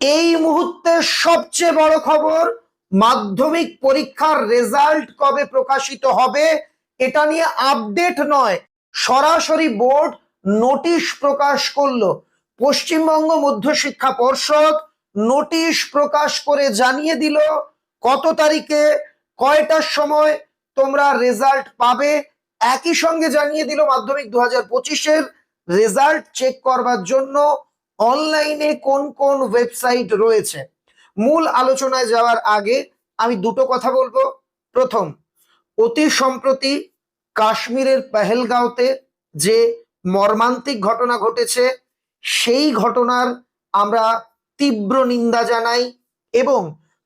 এই মুহূর্তে সবচেয়ে বড় খবর, মাধ্যমিক পরীক্ষার রেজাল্ট কবে প্রকাশিত হবে, এটা নিয়ে আপডেট নয়, সরাসরি বোর্ড নোটিশ প্রকাশ করল। পশ্চিমবঙ্গ মধ্যশিক্ষা পর্ষদ নোটিশ প্রকাশ করে জানিয়ে দিল, কত তারিখে, কয়টার সময় তোমরা রেজাল্ট পাবে। একই সঙ্গে জানিয়ে দিল মাধ্যমিক দু হাজার পঁচিশের রেজাল্ট চেক করবার জন্য। অনলাইনে কোন কোন ওয়েবসাইট রয়েছে? মূল আলোচনায় যাওয়ার আগে আমি দুটো কথা বলব। প্রথম, অতি সম্প্রতি কাশ্মীরের পেহেলগাঁওতে যে মর্মান্তিক ঘটনা ঘটেছে, সেই ঘটনার আমরা তীব্র নিন্দা জানাই এবং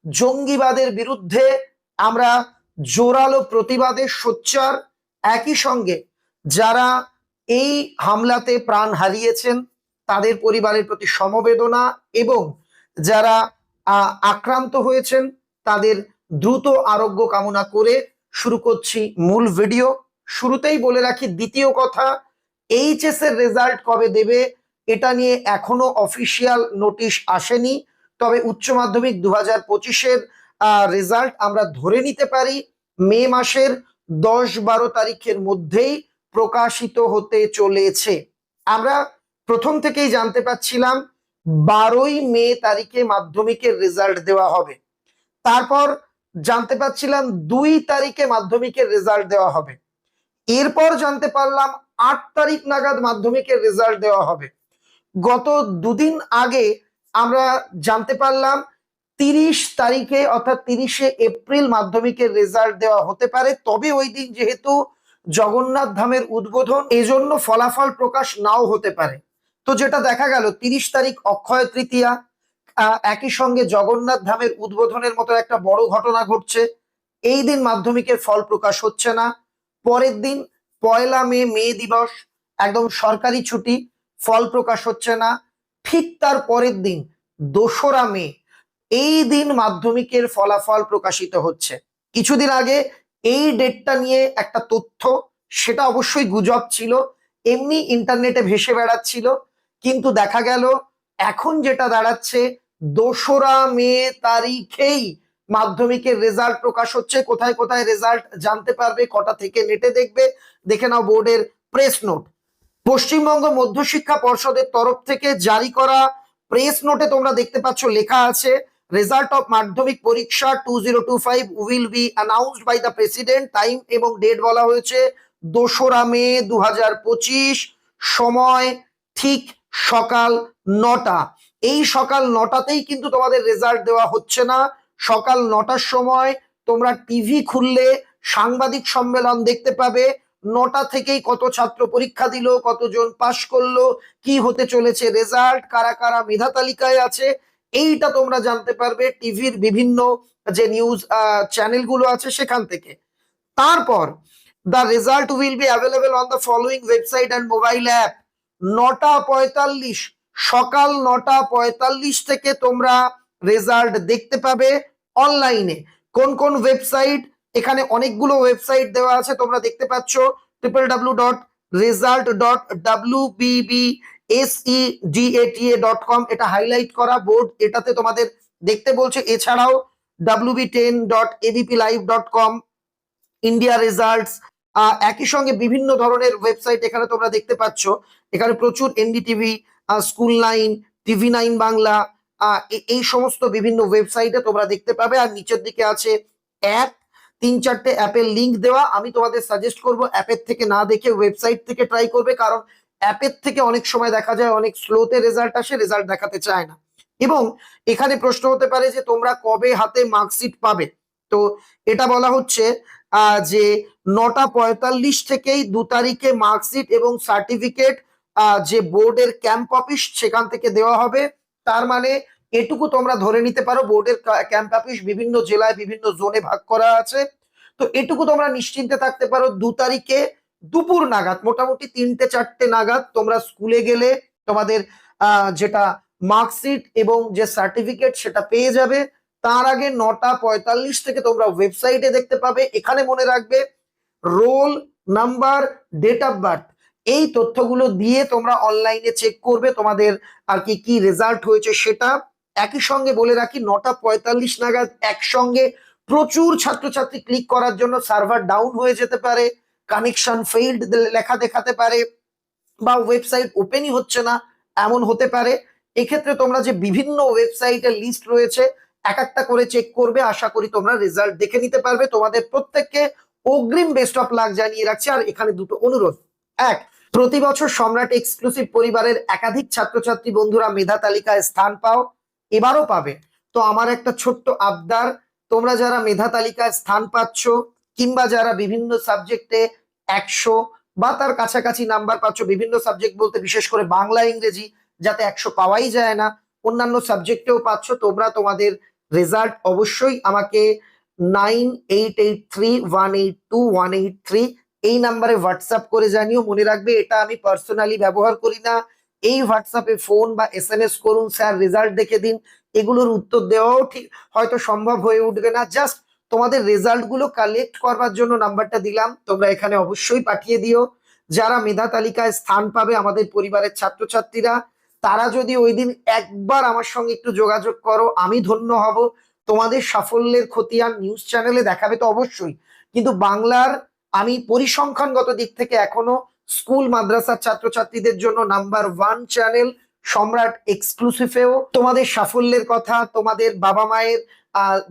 জঙ্গিবাদের বিরুদ্ধে আমরা জোরালো প্রতিবাদের সোচ্চার। একই সঙ্গে যারা এই হামলাতে প্রাণ হারিয়েছেন তাদের পরিবারের প্রতি সমবেদনা এবং যারা আক্রান্ত হয়েছেন, তাদের দ্রুত আরোগ্য কামনা করে শুরু করছি মূল ভিডিও। শুরুতেই বলে রাখি দ্বিতীয় কথা এইচএস এর রেজাল্ট কবে দেবে এটা নিয়ে এখনও অফিসিয়াল নোটিশ আসেনি। তবে উচ্চ মাধ্যমিক দু হাজার পঁচিশের রেজাল্ট আমরা ধরে নিতে পারি, মে মাসের দশ বারো তারিখের মধ্যেই প্রকাশিত হতে চলেছে। আমরা প্রথম থেকেই জানতে পাচ্ছিলাম বারোই মে তারিখে মাধ্যমিকের রেজাল্ট দেওয়া হবে। তারপর জানতে পাচ্ছিলাম দুই তারিখে মাধ্যমিকের রেজাল্ট দেওয়া হবে। এরপর জানতে পারলাম আট তারিখ নাগাদ মাধ্যমিকের রেজাল্ট দেওয়া হবে। গত দুদিন আগে আমরা জানতে পারলাম তিরিশ তারিখে অর্থাৎ তিরিশে এপ্রিল মাধ্যমিকের রেজাল্ট দেওয়া হতে পারে। তবে ওই দিন যেহেতু জগন্নাথ ধামের উদ্বোধন, এজন্য ফলাফল প্রকাশ নাও হতে পারে। তো যেটা দেখা গেল, তিরিশ তারিখ অক্ষয় তৃতীয়া একই সঙ্গে জগন্নাথ ধামের উদ্বোধনের মতো একটা বড় ঘটনা ঘটছে। এই দিন মাধ্যমিকের ফল প্রকাশ হচ্ছে না। পরের দিন পয়লা মে মে দিবস, একদম সরকারি ছুটি, ফল প্রকাশ হচ্ছে না। ঠিক তার পরের দিন, দোসরা মে, এই দিন মাধ্যমিকের ফলাফল প্রকাশিত হচ্ছে। কিছুদিন আগে এই ডেটটা নিয়ে একটা তথ্য, সেটা অবশ্যই গুজব ছিল, এমনি ইন্টারনেটে ভেসে বেড়াচ্ছিল। কিন্তু দেখা গেল এখন যেটা দাঁড়াচ্ছে, দোসরা মে তারিখেই মাধ্যমিকের রেজাল্ট প্রকাশ হচ্ছে। কোথায় কোথায় রেজাল্ট জানতে পারবে, কটা থেকে নেটে দেখবে, দেখে নাও বোর্ডের প্রেস নোট পশ্চিমবঙ্গ মধ্যশিক্ষা পর্ষদের তরফ থেকে জারি করা প্রেস নোটে তোমরা দেখতে পাচ্ছ লেখা আছে রেজাল্ট অফ মাধ্যমিক পরীক্ষা two zero two five will be announced by the president time এবং ডেট বলা হয়েছে দোসরা মে দু হাজার পঁচিশ। সময় ঠিক সকাল নটা। এই সকাল নটাতেই কিন্তু তোমাদের রেজাল্ট দেওয়া হচ্ছে না। সকাল নটার সময় তোমরা টিভি খুললে, সাংবাদিক সম্মেলন দেখতে পাবে। নটা থেকেই কত ছাত্র পরীক্ষা দিল, কতজন পাশ করল, কি হতে চলেছে রেজাল্ট কারা কারা মেধা তালিকায় আছে, এইটা তোমরা জানতে পারবে টিভির বিভিন্ন যে নিউজ চ্যানেলগুলো আছে সেখান থেকে। তারপর the result will be available on the following website and mobile app নটা পঁয়তাল্লিশ, সকাল নটা পঁয়তাল্লিশ থেকে তোমরা রেজাল্ট দেখতে পাবে অনলাইনে কোন কোন ওয়েবসাইট এখানে অনেকগুলো ওয়েবসাইট দেওয়া আছে, তোমরা দেখতে পাচ্ছ triple W dot result dot W B B S E D A T A dot com এটা হাইলাইট করা বোর্ড এটাতে তোমাদের দেখতে বলছে। এছাড়াও W B ten dot ABP live dot com India results একই সঙ্গে বিভিন্ন ধরনের ওয়েবসাইট এখানে তোমরা দেখতে পাচ্ছ। এখানে প্রচুর NDTV school nine TV nine Bangla এই সমস্ত বিভিন্ন ওয়েবসাইটে তোমরা দেখতে পাবে। আর নিচের দিকে আছে অ্যাপ তিন চারটে অ্যাপের লিঙ্ক দেওয়া। আমি তোমাদের সাজেস্ট করব অ্যাপের থেকে না দেখে ওয়েবসাইট থেকে ট্রাই করবে। কারণ অ্যাপের থেকে অনেক সময় দেখা যায়, অনেক স্লোতে রেজাল্ট আসে রেজাল্ট দেখাতে চায় না। এবং এখানে প্রশ্ন হতে পারে যে, তোমরা কবে হাতে মার্কশিট পাবে? তো এটা বলা হচ্ছে যে নটা পঁয়তাল্লিশ থেকেই দু তারিখে মার্কশিট এবং সার্টিফিকেট যে বোর্ডের ক্যাম্প অফিস সেখান থেকে দেওয়া হবে। তার মানে এটুকু তোমরা ধরে নিতে পারো, বোর্ডের ক্যাম্প অফিস বিভিন্ন জেলায় বিভিন্ন জোনে ভাগ করা আছে। তো এটুকু তোমরা নিশ্চিন্তে থাকতে পারো, দু তারিখে দুপুর নাগাদ, মোটামুটি তিনটে, চারটে নাগাদ তোমরা স্কুলে গেলে তোমাদের যেটা মার্কশিট এবং যে সার্টিফিকেট সেটা পেয়ে যাবে। তার আগে নটা পঁয়তাল্লিশ থেকে তোমরা ওয়েবসাইটে দেখতে পাবে। এখানে মনে রাখবে, roll number, date of birth. এই তথ্যগুলো দিয়ে তোমরা অনলাইনে চেক করবে তোমাদের আর কি কি রেজাল্ট হয়েছে সেটা। একই সঙ্গে বলে রাখি, নটা পঁয়তাল্লিশ নাগাদ একসঙ্গে প্রচুর ছাত্রছাত্রী ক্লিক করার জন্য সার্ভার ডাউন হয়ে যেতে পারে কানেকশন ফেইল্ড লেখা দেখাতে পারে বা ওয়েবসাইট ওপেনই হচ্ছে না, এমন হতে পারে। এক্ষেত্রে তোমরা যে বিভিন্ন ওয়েবসাইটের লিস্ট রয়েছে, এক একটা করে চেক করবে, আশা করি তোমরা রেজাল্ট দেখে নিতে পারবে। তোমাদের প্রত্যেককে অগ্রিম বেস্ট অফ লাক জানিয়ে রাখছি, আর এখানে দুটো অনুরোধ। এক, প্রতি বছর সম্রাট এক্সক্লুসিভ পরিবারের একাধিক ছাত্রছাত্রী বন্ধুরা মেধা তালিকায় স্থান পাও, এবারও পাবে। তো আমার একটা ছোট্ট আবদার, তোমরা যারা মেধা তালিকায় স্থান পাচ্ছ, কিংবা যারা বিভিন্ন সাবজেক্টে একশো বা তার কাছাকাছি নাম্বার পাচ্ছ, বিভিন্ন সাবজেক্ট বলতে বিশেষ করে বাংলা, ইংরেজি, যাতে একশো পাওয়াই যায় না, অন্যান্য সাবজেক্টেও পাচ্ছ, তোমরা তোমাদের রেজাল্ট অবশ্যই আমাকে nine eight eight three one eight two one eight three এই নাম্বারে হোয়াটসঅ্যাপ করে জানিও, মনে রাখবে এটা আমি পার্সোনালি ব্যবহার করি না। এই হোয়াটসঅ্যাপে ফোন বা এস এম এস করুন স্যার রেজাল্ট দেখে দিন। এগুলোর উত্তর দেওয়াও ঠিক, হয়তো সম্ভব হয়ে উঠবে না। জাস্ট তোমাদের রেজাল্টগুলো কালেক্ট করবার জন্য নাম্বারটা দিলাম, তোমরা এখানে অবশ্যই পাঠিয়ে দিও। যারা মেধা তালিকায় স্থান পাবে আমাদের পরিবারের ছাত্রছাত্রীরা, তারা যদি ওই দিন একবার আমার সঙ্গে একটু যোগাযোগ করো, আমি ধন্য হব। তোমাদের সাফল্যের খতিয়ান নিউজ চ্যানেলে দেখাবে তো অবশ্যই। কিন্তু বাংলার আমি পরিসংখ্যানগত দিক থেকে এখনও স্কুল মাদ্রাসার ছাত্রছাত্রীদের জন্য নাম্বার ওয়ান চ্যানেল সম্রাট এক্সক্লুসিভেও। তোমাদের সাফল্যের কথা, তোমাদের বাবা মায়ের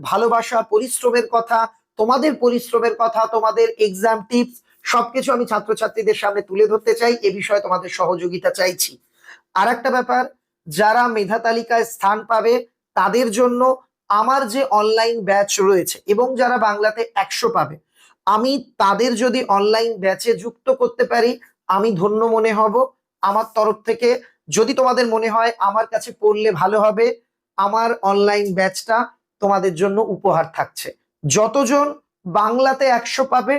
ভালোবাসা, পরিশ্রমের কথা, তোমাদের পরিশ্রমের কথা, তোমাদের এক্সাম টিপস সবকিছু আমি ছাত্রছাত্রীদের সামনে তুলে ধরতে চাই, এ বিষয়ে তোমাদের সহযোগিতা চাইছি। আর একটা ব্যাপার, যারা মেধা তালিকায় স্থান পাবে, তাদের জন্য আমার যে অনলাইন ব্যাচ রয়েছে এবং যারা বাংলাতে একশো পাবে আমি তাদের যদি অনলাইন ব্যাচে যুক্ত করতে পারি, আমি ধন্য মনে হব। আমার তরফ থেকে যদি তোমাদের মনে হয় আমার কাছে পড়লে ভালো হবে, আমার অনলাইন ব্যাচটা তোমাদের জন্য উপহার থাকছে। যতজন বাংলাতে একশো পাবে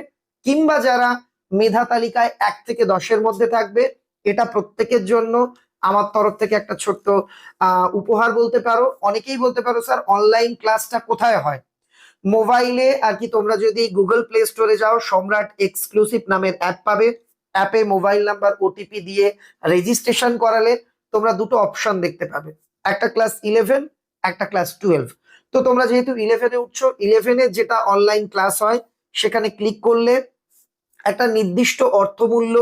কিংবা যারা মেধা তালিকায় এক থেকে দশের মধ্যে থাকবে, এটা প্রত্যেকের জন্য আমার তরফ থেকে একটা ছোট্ট উপহার বলতে পারো। অনেকেই বলতে পারো, স্যার অনলাইন ক্লাসটা কোথায় হয়? মোবাইলে আর কি তোমরা যদি গুগল প্লে স্টোরে যাও, সম্রাট এক্সক্লুসিভ নামের অ্যাপ পাবে। অ্যাপে মোবাইল নাম্বার ওটিপি দিয়ে রেজিস্ট্রেশন করালে তোমরা দুটো অপশন দেখতে পাবে। একটা ক্লাস ইলেভেন একটা ক্লাস টুয়েলভ তো তোমরা যেহেতু ইলেভেনে উঠছো ইলেভেনে যেটা অনলাইন ক্লাস হয়, সেখানে ক্লিক করলে একটা নির্দিষ্ট অর্থমূল্য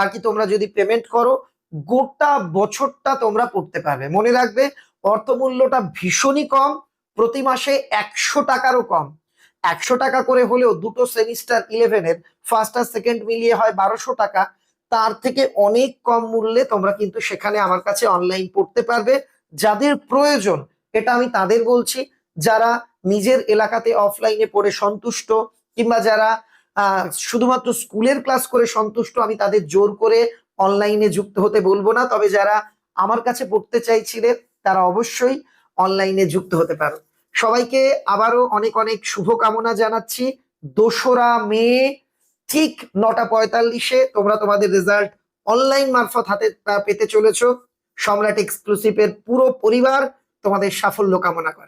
আর কি তোমরা যদি পেমেন্ট করো, গোটা বছরটা তোমরা পড়তে পারবে। মনে রাখবে, অর্থমূল্যটা ভীষণই কম প্রতি মাসে একশো টাকারও কম। একশো টাকা করে হলেও দুটো সেমিস্টার ইলেভেনের ফার্স্ট আর সেকেন্ড মিলিয়ে হয় বারোশো টাকা। তার থেকে অনেক কম মূল্যে তোমরা কিন্তু সেখানে আমার কাছে অনলাইন পড়তে পারবে। যাদের প্রয়োজন, এটা আমি তাদের বলছি, যারা নিজের এলাকাতে অফলাইনে পড়ে সন্তুষ্ট কিংবা যারা শুধুমাত্র স্কুলের ক্লাস করে সন্তুষ্ট, আমি তাদের জোর করে অনলাইনে যুক্ত হতে বলব না। তবে যারা আমার কাছে পড়তে চাইছিলেন তারা অবশ্যই অনলাইনে যুক্ত হতে পারো। সবাইকে আবারও অনেক অনেক শুভকামনা জানাচ্ছি। দোসরা মে ঠিক নটা পঁয়তাল্লিশে তোমরা তোমাদের রেজাল্ট অনলাইন মারফত হাতে পেতে চলেছ। সম্রাট এক্সক্লুসিভের পুরো পরিবার তোমাদের সাফল্য কামনা করে।